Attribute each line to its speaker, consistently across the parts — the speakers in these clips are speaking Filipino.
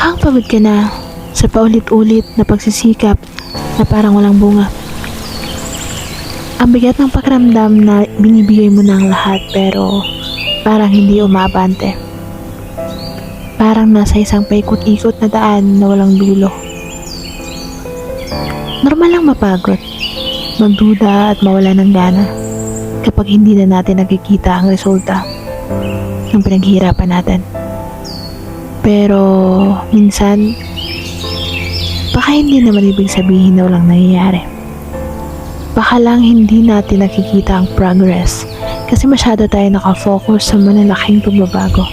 Speaker 1: Mukhang pagod ka na sa paulit-ulit na pagsisikap na parang walang bunga. Ang bigat ng pakiramdam na binibigay mo ang lahat pero parang hindi umabante. Parang nasa isang paikot-ikot na daan na walang dulo. Normal lang mapagod, magduda at mawala ng gana kapag hindi na natin nakikita ang resulta ng pinaghihirapan natin. Pero minsan, baka hindi naman ibig sabihin na walang nangyayari. Baka lang hindi natin nakikita ang progress kasi masyado tayo nakafocus sa malalaking pagbabago.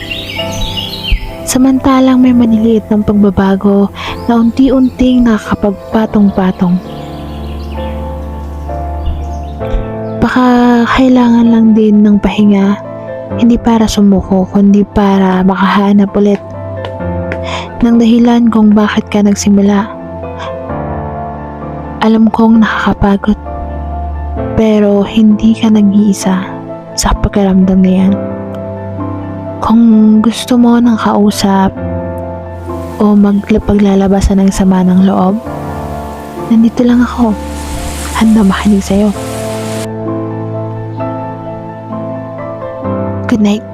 Speaker 1: Samantalang may maniliit ng pagbabago na unti-unting nakakapagpatong-patong. Baka kailangan lang din ng pahinga, hindi para sumuko, kundi para makahanap ulit ng dahilan kung bakit ka nagsimula. Alam kong nakakapagod, pero hindi ka nag-iisa sa pakiramdam na yan. Kung gusto mo ng kausap o magpaglalabasan ng sama ng loob, nandito lang ako. Handa makinig sa'yo. Good night.